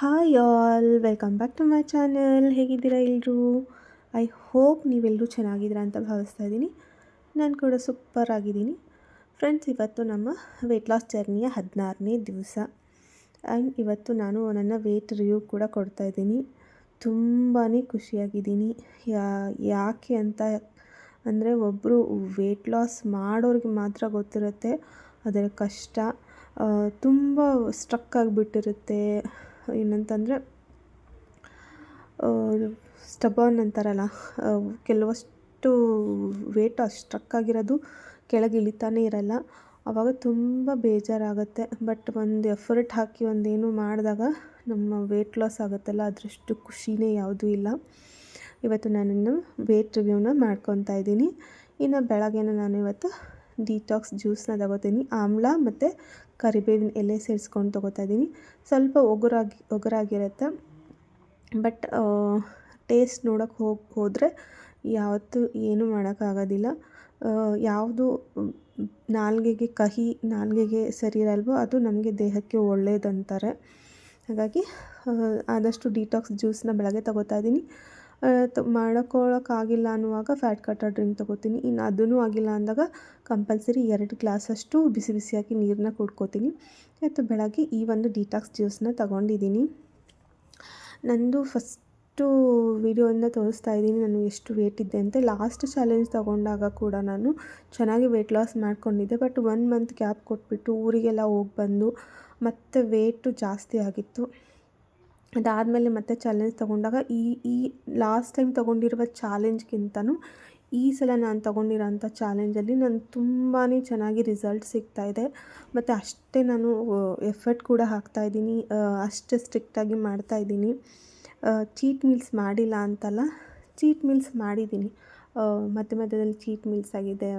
Hi all, welcome back to my channel. ಹೇಗಿದ್ದೀರಾ ಎಲ್ಲರೂ I hope ನೀವೆಲ್ಲರೂ ಚೆನ್ನಾಗಿದ್ದೀರಾ ಅಂತ ಭಾವಿಸ್ತಾ ಇದ್ದೀನಿ. ನಾನು ಕೂಡ ಸೂಪರ್ ಆಗಿದ್ದೀನಿ. ಫ್ರೆಂಡ್ಸ್, ಇವತ್ತು ನಮ್ಮ ವೆಯ್ಟ್ ಲಾಸ್ ಜರ್ನಿಯ ಹದಿನಾರನೇ ದಿವಸ. ಆ್ಯಂಡ್ ಇವತ್ತು ನಾನು ನನ್ನ ವೆಯ್ಟ್ ರಿವ್ಯೂ ಕೂಡ ಕೊಡ್ತಾ ಇದ್ದೀನಿ. ತುಂಬಾ ಖುಷಿಯಾಗಿದ್ದೀನಿ. ಯಾ, ಯಾಕೆ ಅಂತ ಅಂದರೆ ಒಬ್ಬರು ವೆಯ್ಟ್ ಲಾಸ್ ಮಾಡೋರಿಗೆ ಮಾತ್ರ ಗೊತ್ತಿರುತ್ತೆ. ಅದರ ಕಷ್ಟ ತುಂಬ ಸ್ಟ್ರಕ್ ಆಗಿಬಿಟ್ಟಿರುತ್ತೆ. ಏನಂತಂದರೆ ಸ್ಟಬನ್ ಅಂತಾರಲ್ಲ ಕೆಲವಷ್ಟು ವೇಟ್ ಸ್ಟ್ರಕ್ ಆಗಿರೋದು ಕೆಳಗೆ ಇಳಿತಾನೇ ಇರಲ್ಲ. ಆವಾಗ ತುಂಬ ಬೇಜಾರಾಗುತ್ತೆ. ಬಟ್ ಒಂದು ಎಫರ್ಟ್ ಹಾಕಿ ಒಂದೇನು ಮಾಡಿದಾಗ ನಮ್ಮ ವೇಟ್ ಲಾಸ್ ಆಗುತ್ತಲ್ಲ, ಅದರಷ್ಟು ಖುಷಿನೇ ಯಾವುದೂ ಇಲ್ಲ. ಇವತ್ತು ನಾನಿನ್ನು ವೇಟ್ ರಿವ್ಯೂನ ಮಾಡ್ಕೊತಾ ಇದ್ದೀನಿ. ಇನ್ನು ಬೆಳಗ್ಗೆನ ನಾನು ಇವತ್ತು ಡಿಟಾಕ್ಸ್ ಜ್ಯೂಸನ್ನ ತಗೋತೀನಿ. ಆಮ್ಲ ಮತ್ತು ಕರಿಬೇವಿನ ಎಲೆ ಸೇರಿಸ್ಕೊಂಡು ತೊಗೋತಾ ಇದ್ದೀನಿ. ಸ್ವಲ್ಪ ಒಗರಾಗಿ ಒಗರಾಗಿರುತ್ತೆ ಬಟ್ ಟೇಸ್ಟ್ ನೋಡೋಕ್ಕೆ ಹೋಗಿ, ಹೋದರೆ ಯಾವತ್ತೂ ಏನೂ ಮಾಡೋಕ್ಕಾಗೋದಿಲ್ಲ. ಯಾವುದು ನಾಲ್ಗೆಗೆ ಕಹಿ, ನಾಲ್ಗೆಗೆ ಸರಿ ಇರಲ್ವೋ ಅದು ನಮಗೆ ದೇಹಕ್ಕೆ ಒಳ್ಳೆಯದಂತಾರೆ ಹಾಗಾಗಿ ಆದಷ್ಟು ಡಿಟಾಕ್ಸ್ ಜ್ಯೂಸನ್ನ ಬೆಳಗ್ಗೆ ತಗೋತಾ ಇದ್ದೀನಿ. ಮಾಡ್ಕೊಳ್ಳೋಕ್ಕಾಗಿಲ್ಲ ಅನ್ನುವಾಗ ಫ್ಯಾಟ್ ಕಟ್ಟರ್ ಡ್ರಿಂಕ್ ತೊಗೋತೀನಿ. ಇನ್ನು ಅದೂ ಆಗಿಲ್ಲ ಅಂದಾಗ ಕಂಪಲ್ಸರಿ ಎರಡು ಗ್ಲಾಸಷ್ಟು ಬಿಸಿ ಬಿಸಿಯಾಗಿ ನೀರನ್ನ ಕುಡ್ಕೋತೀನಿ. ಇವತ್ತು ಬೆಳಗ್ಗೆ ಈ ಒಂದು ಡಿಟಾಕ್ಸ್ ಜ್ಯೂಸನ್ನ ತಗೊಂಡಿದ್ದೀನಿ. ನಂದು ಫಸ್ಟು ವಿಡಿಯೋನ ತೋರಿಸ್ತಾ ಇದ್ದೀನಿ ನಾನು ಎಷ್ಟು ವೇಟ್ ಇದ್ದೆ ಅಂತ. ಲಾಸ್ಟ್ ಚಾಲೆಂಜ್ ತೊಗೊಂಡಾಗ ಕೂಡ ನಾನು ಚೆನ್ನಾಗಿ ವೆಯ್ಟ್ ಲಾಸ್ ಮಾಡ್ಕೊಂಡಿದ್ದೆ. ಬಟ್ ಒನ್ ಮಂತ್ ಗ್ಯಾಪ್ ಕೊಟ್ಬಿಟ್ಟು ಊರಿಗೆಲ್ಲ ಹೋಗಿ ಬಂದು ಮತ್ತು ವೇಟು ಜಾಸ್ತಿ ಆಗಿತ್ತು. ಅದಾದಮೇಲೆ ಮತ್ತೆ ಚಾಲೆಂಜ್ ತೊಗೊಂಡಾಗ ಈ ಈ ಲಾಸ್ಟ್ ಟೈಮ್ ತೊಗೊಂಡಿರುವ ಚಾಲೆಂಜ್ಗಿಂತನೂ ಈ ಸಲ ನಾನು ತೊಗೊಂಡಿರೋಂಥ ಚಾಲೆಂಜಲ್ಲಿ ನಾನು ತುಂಬಾ ಚೆನ್ನಾಗಿ ರಿಸಲ್ಟ್ ಸಿಗ್ತಾ ಇದೆ. ಮತ್ತು ಅಷ್ಟೇ ನಾನು ಎಫರ್ಟ್ ಕೂಡ ಹಾಕ್ತಾಯಿದ್ದೀನಿ ಅಷ್ಟೇ ಸ್ಟ್ರಿಕ್ಟಾಗಿ ಮಾಡ್ತಾಯಿದ್ದೀನಿ ಚೀಟ್ ಮೀಲ್ಸ್ ಮಾಡಿಲ್ಲ ಅಂತಲ್ಲ ಚೀಟ್ ಮೀಲ್ಸ್ ಮಾಡಿದ್ದೀನಿ. ಮಧ್ಯ ಮಧ್ಯದಲ್ಲಿ ಚೀಟ್ ಮೀಲ್ಸ್ ಆಗಿದೆ.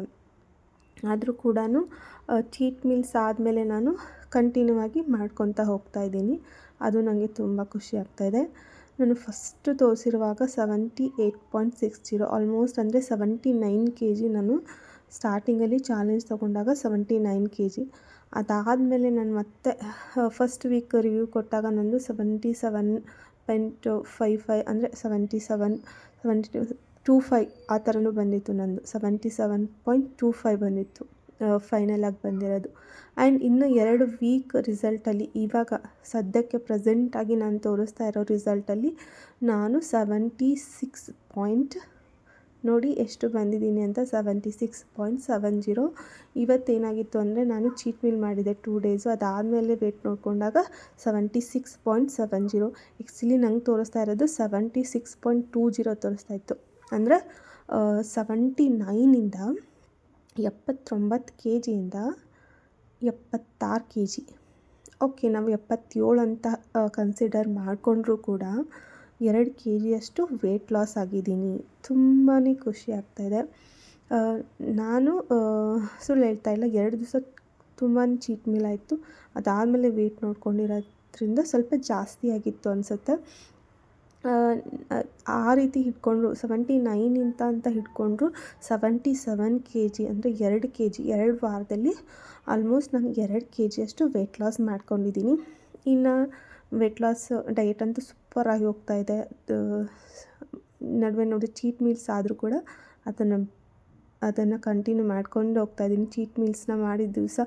ಆದರೂ ಕೂಡ ಚೀಟ್ ಮೀಲ್ಸ್ ಆದಮೇಲೆ ನಾನು ಕಂಟಿನ್ಯೂ ಆಗಿ ಮಾಡ್ಕೊತಾ ಹೋಗ್ತಾಯಿದ್ದೀನಿ ಅದು ನನಗೆ ತುಂಬ ಖುಷಿ ಆಗ್ತಾಯಿದೆ ನಾನು first ತೋರಿಸಿರುವಾಗ seventy eight point six zero almost ಅಂದರೆ ಸೆವೆಂಟಿ ನೈನ್ ಕೆ ಜಿ ನಾನು ಸ್ಟಾರ್ಟಿಂಗಲ್ಲಿ ಚಾಲೆಂಜ್ ತೊಗೊಂಡಾಗ ಸೆವೆಂಟಿ ನೈನ್ ಕೆ ಜಿ ಅದಾದಮೇಲೆ ನಾನು ಮತ್ತೆ ಫಸ್ಟ್ ವೀಕ್ ರಿವ್ಯೂ ಕೊಟ್ಟಾಗ ನಂದು seventy seven point five five ಅಂದರೆ seventy seven seventy two two five ಆ ಥರನೂ ಬಂದಿತ್ತು ನನ್ನದು seventy seven point two five ಬಂದಿತ್ತು ಫೈನಲಾಗಿ ಬಂದಿರೋದು. ಆ್ಯಂಡ್ ಇನ್ನು ಎರಡು ವೀಕ್ ರಿಸಲ್ಟಲ್ಲಿ ಇವಾಗ ಸದ್ಯಕ್ಕೆ ಪ್ರೆಸೆಂಟಾಗಿ ನಾನು ತೋರಿಸ್ತಾ ಇರೋ ರಿಸಲ್ಟಲ್ಲಿ ನಾನು ಸೆವೆಂಟಿ ಸಿಕ್ಸ್ ಪಾಯಿಂಟ್ ನೋಡಿ ಎಷ್ಟು ಬಂದಿದ್ದೀನಿ ಅಂತ seventy six point seven zero ಇವತ್ತೇನಾಗಿತ್ತು ಅಂದರೆ ನಾನು ಚೀಟ್ ಮೀಲ್ ಮಾಡಿದೆ ಟೂ ಡೇಸು ಅದಾದಮೇಲೆ weight ನೋಡಿಕೊಂಡಾಗ seventy six point seven zero actually ನಂಗೆ ತೋರಿಸ್ತಾ ಇರೋದು seventy six point two zero ತೋರಿಸ್ತಾ ಇತ್ತು. ಅಂದರೆ ಸೆವೆಂಟಿ ನೈನಿಂದ ಎಪ್ಪತ್ತೊಂಬತ್ತು ಕೆ ಜಿಯಿಂದ ಎಪ್ಪತ್ತಾರು ಕೆ ಜಿ ಓಕೆ, ನಾವು ಎಪ್ಪತ್ತೇಳು ಅಂತ ಕನ್ಸಿಡರ್ ಮಾಡಿಕೊಂಡ್ರೂ ಕೂಡ ಎರಡು ಕೆ ಜಿಯಷ್ಟು ವೆಯ್ಟ್ ಲಾಸ್ ಆಗಿದ್ದೀನಿ. ತುಂಬಾ ಖುಷಿ ಆಗ್ತಾಯಿದೆ ನಾನು ಸುಳ್ಳು ಹೇಳ್ತಾ ಇಲ್ಲ, ಎರಡು ದಿವಸ ತುಂಬಾ ಚೀಟ್ ಮೀಲ್ ಆಯಿತು. ಅದಾದಮೇಲೆ ವೆಯ್ಟ್ ನೋಡ್ಕೊಂಡಿರೋದ್ರಿಂದ ಸ್ವಲ್ಪ ಜಾಸ್ತಿ ಆಗಿತ್ತು ಅನಿಸುತ್ತೆ. ಆ ರೀತಿ ಹಿಡ್ಕೊಂಡ್ರು ಸೆವೆಂಟಿ ಇಂತ ಅಂತ ಹಿಡ್ಕೊಂಡ್ರು ಸೆವೆಂಟಿ ಸೆವೆನ್ ಕೆ ಜಿ ಅಂದರೆ ಎರಡು ಕೆ ಜಿ ಎರಡು ವಾರದಲ್ಲಿ ಆಲ್ಮೋಸ್ಟ್ ನಾನು ಎರಡು ಕೆ ಜಿಯಷ್ಟು ವೆಯ್ಟ್ ಲಾಸ್ ಮಾಡ್ಕೊಂಡಿದ್ದೀನಿ. ಇನ್ನು ವೆಯ್ಟ್ ಲಾಸ್ ಡಯಟ್ ಅಂತೂ ಸೂಪರಾಗಿ ಇದೆ. ನಡುವೆ ನೋಡಿ ಚೀಟ್ ಮೀಲ್ಸ್ ಆದರೂ ಕೂಡ ಅದನ್ನು ಅದನ್ನು ಕಂಟಿನ್ಯೂ ಮಾಡ್ಕೊಂಡು ಹೋಗ್ತಾ ಇದ್ದೀನಿ. ಚೀಟ್ ಮೀಲ್ಸ್ನ ಮಾಡಿದ ದಿವಸ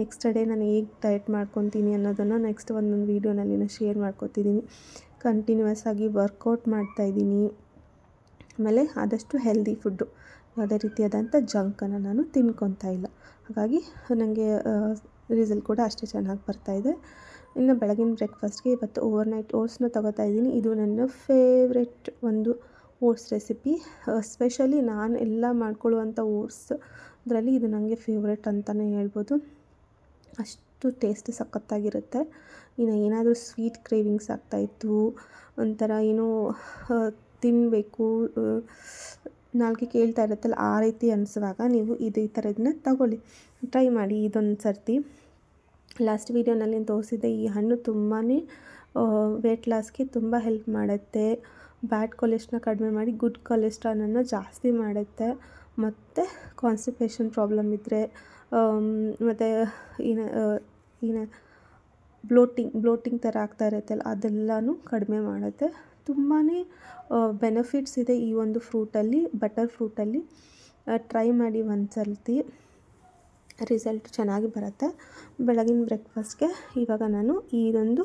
ನೆಕ್ಸ್ಟ್ ಡೇ ನಾನು ಹೇಗೆ ಡಯಟ್ ಮಾಡ್ಕೊತೀನಿ ಅನ್ನೋದನ್ನು ನೆಕ್ಸ್ಟ್ ಒಂದೊಂದು ವೀಡಿಯೋನಲ್ಲಿ ನಾನು ಶೇರ್ ಮಾಡ್ಕೊತಿದ್ದೀನಿ. ಕಂಟಿನ್ಯೂಯಸ್ ಆಗಿ ವರ್ಕೌಟ್ ಮಾಡ್ತಾಯಿದ್ದೀನಿ ಆಮೇಲೆ ಆದಷ್ಟು ಹೆಲ್ದಿ ಫುಡ್ಡು ಯಾವುದೇ ರೀತಿಯಾದಂಥ ಜಂಕನ್ನು ನಾನು ತಿನ್ಕೊತಾ ಇಲ್ಲ. ಹಾಗಾಗಿ ನನಗೆ ರಿಸಲ್ಟ್ ಕೂಡ ಅಷ್ಟೇ ಚೆನ್ನಾಗಿ ಬರ್ತಾಯಿದೆ ಇನ್ನು ಬೆಳಗಿನ ಬ್ರೇಕ್ಫಾಸ್ಟ್ಗೆ ಇವತ್ತು ಓವರ್ ನೈಟ್ ಓಟ್ಸ್ನ ತಗೋತಾ ಇದ್ದೀನಿ. ಇದು ನನ್ನ ಫೇವ್ರೆಟ್ ಒಂದು ಓಟ್ಸ್ ರೆಸಿಪಿ ಸ್ಪೆಷಲಿ ನಾನು ಎಲ್ಲ ಮಾಡ್ಕೊಳ್ಳುವಂಥ ಓಟ್ಸ್ ಅದರಲ್ಲಿ ಇದು ನನಗೆ ಫೇವ್ರೆಟ್ ಅಂತಲೇ ಹೇಳ್ಬೋದು. ಅಷ್ಟು ಟೇಸ್ಟ್ ಸಖತ್ತಾಗಿರುತ್ತೆ. ಇನ್ನು ಏನಾದರೂ ಸ್ವೀಟ್ ಕ್ರೇವಿಂಗ್ಸ್ ಆಗ್ತಾಯಿತ್ತು ಒಂಥರ ಏನೋ ತಿನ್ನಬೇಕು ನಾಲ್ಕು ಕೇಳ್ತಾ ಇರುತ್ತಲ್ಲ, ಆ ರೀತಿ ಅನಿಸುವಾಗ ನೀವು ಇದು ಈ ಥರದನ್ನ ತಗೊಳ್ಳಿ. ಟ್ರೈ ಮಾಡಿ ಇದೊಂದು ಸರ್ತಿ ಲಾಸ್ಟ್ ವೀಡಿಯೋನಲ್ಲಿ ತೋರಿಸಿದ್ದೆ ಈ ಹಣ್ಣು ತುಂಬಾ ವೇಟ್ ಲಾಸ್ಗೆ ತುಂಬ ಹೆಲ್ಪ್ ಮಾಡುತ್ತೆ. ಬ್ಯಾಡ್ ಕೊಲೆಸ್ಟ್ರಾಲ್ನ ಕಡಿಮೆ ಮಾಡಿ ಗುಡ್ ಕೊಲೆಸ್ಟ್ರಾಲನ್ನು ಜಾಸ್ತಿ ಮಾಡುತ್ತೆ. ಮತ್ತು ಕಾನ್ಸ್ಟಿಪೇಷನ್ ಪ್ರಾಬ್ಲಮ್ ಇದ್ದರೆ ಮತ್ತು ಏನು ಏನು ಬ್ಲೋಟಿಂಗ್ ಬ್ಲೋಟಿಂಗ್ ಥರ ಆಗ್ತಾ ಇರುತ್ತಲ್ಲ ಅದೆಲ್ಲನೂ ಕಡಿಮೆ ಮಾಡುತ್ತೆ. ತುಂಬಾ ಬೆನಿಫಿಟ್ಸ್ ಇದೆ ಈ ಒಂದು ಫ್ರೂಟಲ್ಲಿ ಬಟರ್ ಫ್ರೂಟಲ್ಲಿ ಟ್ರೈ ಮಾಡಿ ಒಂದು ಸರ್ತಿ ರಿಸಲ್ಟ್ ಚೆನ್ನಾಗಿ ಬರುತ್ತೆ. ಬೆಳಗಿನ ಬ್ರೇಕ್ಫಾಸ್ಟ್ಗೆ ಇವಾಗ ನಾನು ಇದೊಂದು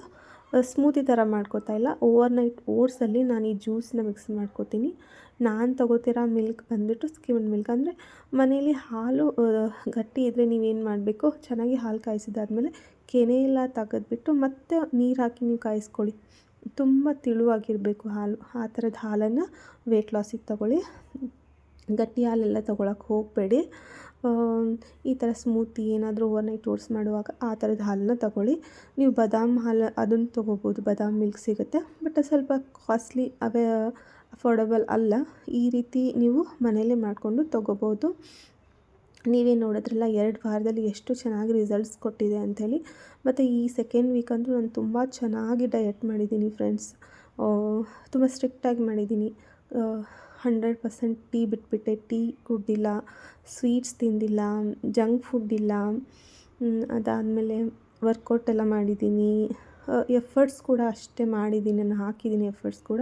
ಸ್ಮೂತಿ ಥರ ಮಾಡ್ಕೋತಾ ಇಲ್ಲ. ಓವರ್ ನೈಟ್ ಓಟ್ಸಲ್ಲಿ ನಾನು ಈ ಜ್ಯೂಸನ್ನ ಮಿಕ್ಸ್ ಮಾಡ್ಕೋತೀನಿ. ನಾನು ತಗೋತಿರೋ ಮಿಲ್ಕ್ ಬಂದುಬಿಟ್ಟು ಸ್ಕಿಮ್ಡ್ ಮಿಲ್ಕ್ ಅಂದರೆ ಮನೇಲಿ ಹಾಲು ಗಟ್ಟಿ ಇದ್ದರೆ ನೀವೇನು ಮಾಡಬೇಕು? ಚೆನ್ನಾಗಿ ಹಾಲು ಕಾಯಿಸಿದಾದ್ಮೇಲೆ ಕೆನೆ ಎಲ್ಲ ತೆಗೆದ್ಬಿಟ್ಟು ಮತ್ತೆ ನೀರು ಹಾಕಿ ನೀವು ಕಾಯಿಸ್ಕೊಳ್ಳಿ. ತುಂಬ ತಿಳುವಾಗಿರಬೇಕು ಹಾಲು. ಆ ಥರದ ಹಾಲನ್ನು ವೆಯ್ಟ್ ಲಾಸಿಗೆ ತಗೊಳ್ಳಿ. ಗಟ್ಟಿ ಹಾಲೆಲ್ಲ ತೊಗೊಳಕ್ಕೆ ಹೋಗಬೇಡಿ. ಈ ಥರ ಸ್ಮೂತಿ ಏನಾದರೂ ಓವರ್ ನೈಟ್ ಓಟ್ಸ್ ಮಾಡುವಾಗ ಆ ಥರದ ಹಾಲನ್ನ ತಗೊಳ್ಳಿ. ನೀವು ಬಾದಾಮ್ ಹಾಲು ಅದನ್ನು ತೊಗೋಬೋದು. ಬಾದಾಮ್ ಮಿಲ್ಕ್ ಸಿಗುತ್ತೆ. ಬಟ್ ಸ್ವಲ್ಪ ಕಾಸ್ಟ್ಲಿ ಅವೇ ಅಫೋರ್ಡಬಲ್ ಅಲ್ಲ, ಈ ರೀತಿ ನೀವು ಮನೆಯಲ್ಲೇ ಮಾಡಿಕೊಂಡು ತೊಗೋಬೋದು. ನೀವೇ ನೋಡಿದ್ರಲ್ಲ, ಎರಡು ವಾರದಲ್ಲಿ ಎಷ್ಟು ಚೆನ್ನಾಗಿ ರಿಸಲ್ಟ್ಸ್ ಕೊಟ್ಟಿದೆ ಅಂಥೇಳಿ. ಮತ್ತು ಈ ಸೆಕೆಂಡ್ ವೀಕ್ ಅಂತೂ ನಾನು ತುಂಬ ಚೆನ್ನಾಗಿ ಡಯಟ್ ಮಾಡಿದ್ದೀನಿ ಫ್ರೆಂಡ್ಸ್ ತುಂಬ ಸ್ಟ್ರಿಕ್ಟಾಗಿ ಮಾಡಿದ್ದೀನಿ. ಹಂಡ್ರೆಡ್ ಪರ್ಸೆಂಟ್ ಟೀ ಬಿಟ್ಬಿಟ್ಟೆ. ಟೀ ಕುಡ್ದಿಲ್ಲ ಸ್ವೀಟ್ಸ್ ತಿಂದಿಲ್ಲ ಜಂಕ್ ಫುಡ್ ಇಲ್ಲ. ಅದಾದಮೇಲೆ ವರ್ಕೌಟ್ ಎಲ್ಲ ಮಾಡಿದ್ದೀನಿ. ಎಫರ್ಟ್ಸ್ ಕೂಡ ಅಷ್ಟೇ ಮಾಡಿದ್ದೀನಿ, ನಾನು ಹಾಕಿದ್ದೀನಿ ಎಫರ್ಟ್ಸ್ ಕೂಡ.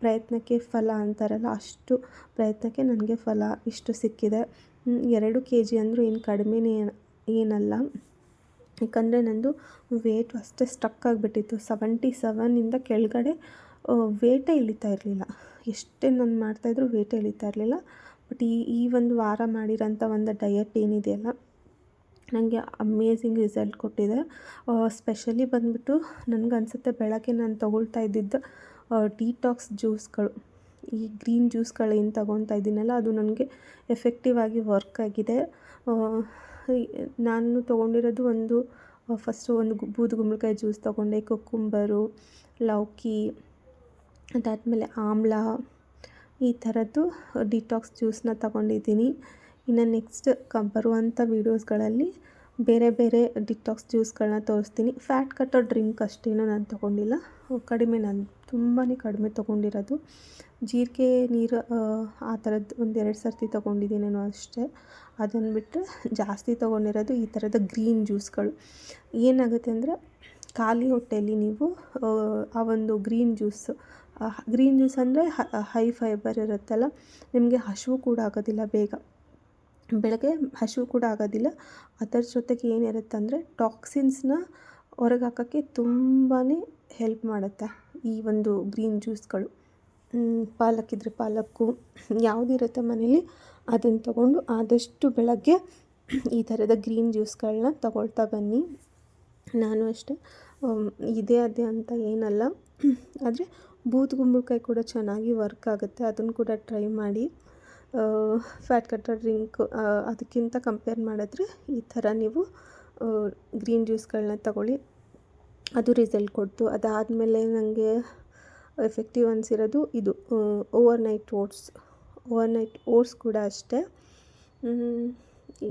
ಪ್ರಯತ್ನಕ್ಕೆ ಫಲ ಅಂತಾರಲ್ಲ, ಅಷ್ಟು ಪ್ರಯತ್ನಕ್ಕೆ ನನಗೆ ಫಲ ಇಷ್ಟು ಸಿಕ್ಕಿದೆ. ಎರಡು ಕೆ ಜಿ ಅಂದರೂ ಏನು ಕಡಿಮೆನೇ ಏನಲ್ಲ. ಯಾಕಂದರೆ ನಂದು ವೇಟ್ ಅಷ್ಟೇ ಸ್ಟಕ್ ಆಗಿಬಿಟ್ಟಿತ್ತು. ಸೆವೆಂಟಿ ಸೆವೆನಿಂದ ಕೆಳಗಡೆ ವೇಟೇ ಇಳಿತಾ ಇರಲಿಲ್ಲ. ಎಷ್ಟೇ ನಾನು ಮಾಡ್ತಾಯಿದ್ರು ವೇಟೇ ಇಳಿತಾ ಇರಲಿಲ್ಲ. ಬಟ್ ಈ ಈ ಒಂದು ವಾರ ಮಾಡಿರೋಂಥ ಒಂದು ಡಯಟ್ ಏನಿದೆಯಲ್ಲ ನನಗೆ ಅಮೇಝಿಂಗ್ ರಿಸಲ್ಟ್ ಕೊಟ್ಟಿದೆ. ಸ್ಪೆಷಲಿ ಬಂದುಬಿಟ್ಟು ನನಗನ್ಸುತ್ತೆ ಬೆಳಗ್ಗೆ ನಾನು ತೊಗೊಳ್ತಾ ಇದ್ದಿದ್ದು ಡಿಟಾಕ್ಸ್ ಜ್ಯೂಸ್ಗಳು ಈ ಗ್ರೀನ್ ಜ್ಯೂಸ್ಗಳೇನು ತೊಗೊತಾ ಇದ್ದೀನಲ್ಲ ಅದು ನನಗೆ ಎಫೆಕ್ಟಿವ್ ಆಗಿ ವರ್ಕ್ ಆಗಿದೆ. ನಾನು ತೊಗೊಂಡಿರೋದು ಒಂದು ಫಸ್ಟು ಒಂದು ಬೂದುಗುಂಬಳಕಾಯಿ ಜ್ಯೂಸ್ ತೊಗೊಂಡೆ ಕುಕ್ಕುಂಬರು ಲೌಕಿ ಅದಾದಮೇಲೆ ಆಮ್ಲ, ಈ ಥರದ್ದು ಡಿಟಾಕ್ಸ್ ಜ್ಯೂಸನ್ನ ತಗೊಂಡಿದ್ದೀನಿ. ಇನ್ನು ನೆಕ್ಸ್ಟ್ ಕ ಬರುವಂಥ ವೀಡಿಯೋಸ್ಗಳಲ್ಲಿ ಬೇರೆ ಬೇರೆ ಡಿಟಾಕ್ಸ್ ಜ್ಯೂಸ್ಗಳನ್ನ ತೋರಿಸ್ತೀನಿ. ಫ್ಯಾಟ್ ಕಟ್ಟೋ ಡ್ರಿಂಕ್ ಅಷ್ಟೇನೂ ನಾನು ತೊಗೊಂಡಿಲ್ಲ, ಕಡಿಮೆ ನಾನು ತುಂಬಾ ಕಡಿಮೆ ತೊಗೊಂಡಿರೋದು. ಜೀರಿಗೆ ನೀರು, ಆ ಥರದ್ದು ಒಂದೆರಡು ಸರ್ತಿ ತೊಗೊಂಡಿದ್ದೀನೇನೋ ಅಷ್ಟೇ. ಅದನ್ನು ಬಿಟ್ಟರೆ ಜಾಸ್ತಿ ತೊಗೊಂಡಿರೋದು ಈ ಥರದ ಗ್ರೀನ್ ಜ್ಯೂಸ್ಗಳು. ಏನಾಗುತ್ತೆ ಅಂದರೆ ಖಾಲಿ ಹೊಟ್ಟೆಯಲ್ಲಿ ನೀವು, ಆ ಒಂದು ಗ್ರೀನ್ ಜ್ಯೂಸ್ ಗ್ರೀನ್ ಜ್ಯೂಸ್ ಅಂದರೆ ಹೈ ಫೈಬರ್ ಇರುತ್ತಲ್ಲ, ನಿಮಗೆ ಹಸಿವು ಕೂಡ ಆಗೋದಿಲ್ಲ ಬೇಗ. ಬೆಳಗ್ಗೆ ಹಸಿವು ಕೂಡ ಆಗೋದಿಲ್ಲ. ಅದರ ಜೊತೆಗೆ ಏನಿರುತ್ತೆ ಅಂದರೆ ಟಾಕ್ಸಿನ್ಸ್ನ ಹೊರಗೆ ಹಾಕೋಕ್ಕೆ ತುಂಬಾ ಹೆಲ್ಪ್ ಮಾಡುತ್ತೆ ಈ ಒಂದು ಗ್ರೀನ್ ಜ್ಯೂಸ್ಗಳು ಪಾಲಕ್ ಇದ್ದರೆ ಪಾಲಕ್ಕು ಯಾವುದಿರುತ್ತೆ ಮನೇಲಿ ಅದನ್ನು ತಗೊಂಡು ಆದಷ್ಟು ಬೆಳಗ್ಗೆ ಈ ಥರದ ಗ್ರೀನ್ ಜ್ಯೂಸ್ಗಳನ್ನ ತಗೊಳ್ತಾ ಬನ್ನಿ. ನಾನು ಅಷ್ಟೇ ಇದೇ ಅದೇ ಅಂತ ಏನಲ್ಲ. ಆದರೆ ಬೂದುಗುಂಬಳಕಾಯಿ ಕೂಡ ಚೆನ್ನಾಗಿ ವರ್ಕ್ ಆಗುತ್ತೆ, ಅದನ್ನು ಕೂಡ ಟ್ರೈ ಮಾಡಿ. ಫ್ಯಾಟ್ ಕಟ್ಟರ್ ಡ್ರಿಂಕ್ ಅದಕ್ಕಿಂತ ಕಂಪೇರ್ ಮಾಡಿದ್ರೆ ಈ ಥರ ನೀವು ಗ್ರೀನ್ ಜ್ಯೂಸ್ಗಳನ್ನ ತಗೊಳ್ಳಿ. ಅದು ರಿಸಲ್ಟ್ ಕೊಡ್ತು. ಅದಾದಮೇಲೆ ನನಗೆ ಎಫೆಕ್ಟಿವ್ ಅನಿಸಿರೋದು ಇದು overnight oats overnight oats ಕೂಡ ಅಷ್ಟೇ.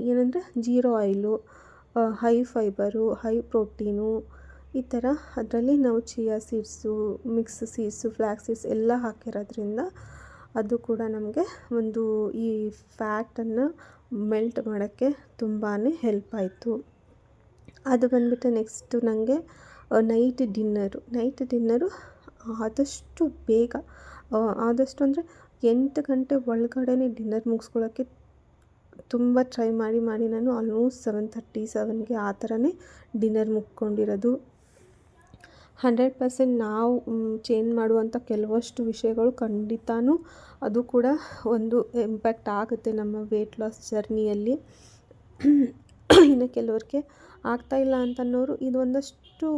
ಏನಂದರೆ zero oil high fibre high protein ಈ ಥರ ಅದರಲ್ಲಿ ನಾವು chia seeds mix seeds flax seeds ಎಲ್ಲ ಹಾಕಿರೋದ್ರಿಂದ ಅದು ಕೂಡ ನಮಗೆ ಒಂದು ಈ ಫ್ಯಾಟನ್ನು ಮೆಲ್ಟ್ ಮಾಡೋಕ್ಕೆ ತುಂಬಾ ಹೆಲ್ಪ್ ಆಯಿತು. ಅದು ಬಂದುಬಿಟ್ಟು ನೆಕ್ಸ್ಟು ನನಗೆ ನೈಟ್ ಡಿನ್ನರು ನೈಟ್ ಡಿನ್ನರು ಆದಷ್ಟು ಬೇಗ ಆದಷ್ಟು ಅಂದರೆ ಎಂಟು ಗಂಟೆ ಒಳಗಡೆ ಡಿನ್ನರ್ ಮುಗಿಸ್ಕೊಳ್ಳೋಕ್ಕೆ ತುಂಬ ಟ್ರೈ ಮಾಡಿ ಮಾಡಿ ನಾನು ಆಲ್ಮೋಸ್ಟ್ ಸೆವೆನ್ ಥರ್ಟಿ ಸೆವೆನ್ಗೆ ಆ ಥರನೇ ಡಿನ್ನರ್ ಮುಗ್ಕೊಂಡಿರೋದು ಹಂಡ್ರೆಡ್ ಪರ್ಸೆಂಟ್ ನಾವು ಚೇಂಜ್ ಮಾಡುವಂಥ ಕೆಲವಷ್ಟು ವಿಷಯಗಳು ಖಂಡಿತನೂ ಅದು ಕೂಡ ಒಂದು ಇಂಪ್ಯಾಕ್ಟ್ ಆಗುತ್ತೆ ನಮ್ಮ ವೆಯ್ಟ್ ಲಾಸ್ ಜರ್ನಿಯಲ್ಲಿ ಇನ್ನು ಕೆಲವ್ರಿಗೆ ಆಗ್ತಾಯಿಲ್ಲ ಅಂತನ್ನೋರು ಇದು ಒಂದಷ್ಟು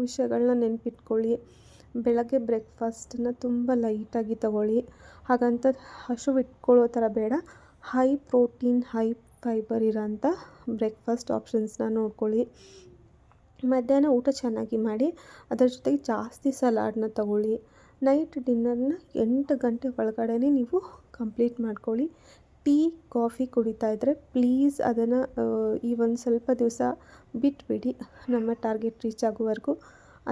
ವಿಷಯಗಳನ್ನ ನೆನಪಿಟ್ಕೊಳ್ಳಿ. ಬೆಳಗ್ಗೆ ಬ್ರೇಕ್ಫಾಸ್ಟನ್ನ ತುಂಬ ಲೈಟಾಗಿ ತಗೊಳ್ಳಿ. ಹಾಗಂತ ಹಸಿವಿಟ್ಕೊಳ್ಳೋ ಥರ ಬೇಡ. ಹೈ ಪ್ರೋಟೀನ್, ಹೈ ಫೈಬರ್ ಇರೋಂಥ ಬ್ರೇಕ್ಫಾಸ್ಟ್ ಆಪ್ಷನ್ಸ್ನ ನೋಡ್ಕೊಳ್ಳಿ. ಮಧ್ಯಾಹ್ನ ಊಟ ಚೆನ್ನಾಗಿ ಮಾಡಿ, ಅದರ ಜೊತೆಗೆ ಜಾಸ್ತಿ ಸಲಾಡನ್ನ ತಗೊಳ್ಳಿ. ನೈಟ್ ಡಿನ್ನರ್ನ ಎಂಟು ಗಂಟೆ ಒಳಗಡೆ ನೀವು ಕಂಪ್ಲೀಟ್ ಮಾಡ್ಕೊಳ್ಳಿ. ಟೀ, ಕಾಫಿ ಕುಡಿತಾ ಇದ್ದರೆ ಪ್ಲೀಸ್ ಅದನ್ನು ಈ ಒಂದು ಸ್ವಲ್ಪ ದಿವಸ ಬಿಟ್ಬಿಡಿ. ನಮ್ಮ ಟಾರ್ಗೆಟ್ ರೀಚ್ ಆಗೋವರೆಗೂ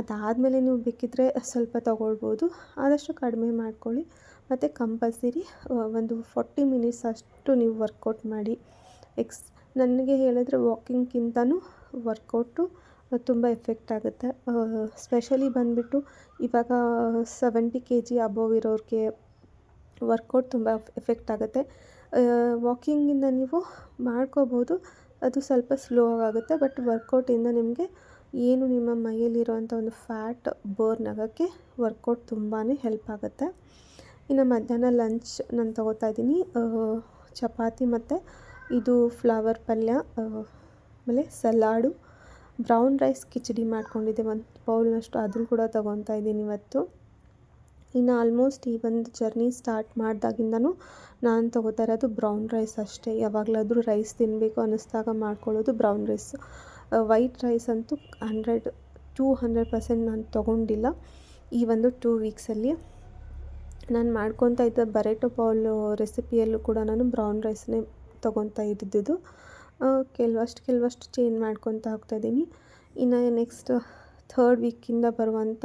ಅದಾದಮೇಲೆ ನೀವು ಬೇಕಿದ್ದರೆ ಸ್ವಲ್ಪ ತಗೊಳ್ಬೋದು. ಆದಷ್ಟು ಕಡಿಮೆ ಮಾಡ್ಕೊಳ್ಳಿ. ಮತ್ತು ಕಂಪಲ್ಸರಿ ಒಂದು ಫಾರ್ಟಿ ಮಿನಿಟ್ಸ್ ಅಷ್ಟು ನೀವು ವರ್ಕೌಟ್ ಮಾಡಿ. ಎಕ್ಸ್, ನನಗೆ ಹೇಳಿದ್ರೆ ವಾಕಿಂಗ್ಗಿಂತನೂ ವರ್ಕೌಟು ತುಂಬ ಎಫೆಕ್ಟ್ ಆಗುತ್ತೆ. ಸ್ಪೆಷಲಿ ಬಂದುಬಿಟ್ಟು ಇವಾಗ ಸೆವೆಂಟಿ ಕೆ ಜಿ ಅಬೋವ್ ಇರೋರಿಗೆ ವರ್ಕೌಟ್ ತುಂಬ ಎಫೆಕ್ಟ್ ಆಗುತ್ತೆ. ವಾಕಿಂಗಿಂದ ನೀವು ಮಾಡ್ಕೋಬೋದು. ಅದು ಸ್ವಲ್ಪ ಸ್ಲೋ ಆಗುತ್ತೆ, ಬಟ್ ವರ್ಕೌಟಿಂದ ನಿಮಗೆ ಏನು ನಿಮ್ಮ ಮೈಯಲ್ಲಿರುವಂಥ ಒಂದು ಫ್ಯಾಟ್ ಬರ್ನ್ ಆಗೋಕ್ಕೆ ವರ್ಕೌಟ್ ತುಂಬಾ ಹೆಲ್ಪ್ ಆಗುತ್ತೆ. ಇನ್ನು ಮಧ್ಯಾಹ್ನ ಲಂಚ್ ನಾನು ತೊಗೋತಾ ಇದ್ದೀನಿ. ಚಪಾತಿ ಮತ್ತು ಇದು ಫ್ಲವರ್ ಪಲ್ಯ ಆಮೇಲೆ ಸಲಾಡು. ಬ್ರೌನ್ ರೈಸ್ ಕಿಚಡಿ ಮಾಡ್ಕೊಂಡಿದ್ದೆ ಒಂದು ಬೌಲ್ನಷ್ಟು ಅದನ್ನು ಕೂಡ ತೊಗೊತಾ ಇದ್ದೀನಿ ಇವತ್ತು. ಇನ್ನು ಆಲ್ಮೋಸ್ಟ್ ಈ ಒಂದು ಜರ್ನಿ ಸ್ಟಾರ್ಟ್ ಮಾಡಿದಾಗಿಂದನೂ ನಾನು ತೊಗೋತಾ ಇರೋದು ಬ್ರೌನ್ ರೈಸ್ ಅಷ್ಟೇ. ಯಾವಾಗಲಾದರೂ ರೈಸ್ ತಿನ್ನಬೇಕು ಅನ್ನಿಸ್ದಾಗ ಮಾಡ್ಕೊಳ್ಳೋದು ಬ್ರೌನ್ ರೈಸ್ ವೈಟ್ ರೈಸ್ ಅಂತೂ ಹಂಡ್ರೆಡ್ ಟೂ ಹಂಡ್ರೆಡ್ ಪರ್ಸೆಂಟ್ ನಾನು ತೊಗೊಂಡಿಲ್ಲ. ಈ ಒಂದು ಟೂ ವೀಕ್ಸಲ್ಲಿ ನಾನು ಮಾಡ್ಕೊತಾ ಇದ್ದ ಬರೇಟೋ ಪೌಲ್ ರೆಸಿಪಿಯಲ್ಲೂ ಕೂಡ ನಾನು ಬ್ರೌನ್ ರೈಸ್ನೇ ತೊಗೊತಾ ಇದ್ದಿದ್ದು. ಕೆಲವಷ್ಟು ಕೆಲವಷ್ಟು ಚೇಂಜ್ ಮಾಡ್ಕೊತಾ ಹೋಗ್ತಾಯಿದ್ದೀನಿ ಇನ್ನು ನೆಕ್ಸ್ಟ್ ಥರ್ಡ್ ವೀಕಿಂದ ಬರುವಂಥ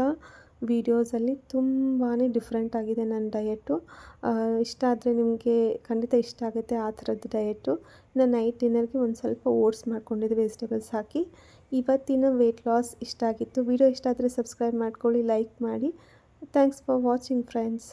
ವೀಡಿಯೋಸಲ್ಲಿ ತುಂಬಾ ಡಿಫ್ರೆಂಟ್ ಆಗಿದೆ ನನ್ನ ಡಯೆಟ್ಟು. ಇಷ್ಟ ಆದರೆ ನಿಮಗೆ ಖಂಡಿತ ಇಷ್ಟ ಆಗುತ್ತೆ ಆ ಥರದ್ದು ಡಯೆಟ್ಟು. ನಾನು ನೈಟ್ ಡಿನ್ನರ್ಗೆ ಒಂದು ಸ್ವಲ್ಪ ಓಟ್ಸ್ ಮಾಡ್ಕೊಂಡಿದ್ದೆ, ವೆಜಿಟೇಬಲ್ಸ್ ಹಾಕಿ. ಇವತ್ತಿನ ವೆಯ್ಟ್ ಲಾಸ್ ಇಷ್ಟ ಆಗಿತ್ತು. ವಿಡಿಯೋ ಇಷ್ಟ ಆದರೆ ಸಬ್ಸ್ಕ್ರೈಬ್ ಮಾಡ್ಕೊಳ್ಳಿ, ಲೈಕ್ ಮಾಡಿ. Thanks for watching, friends.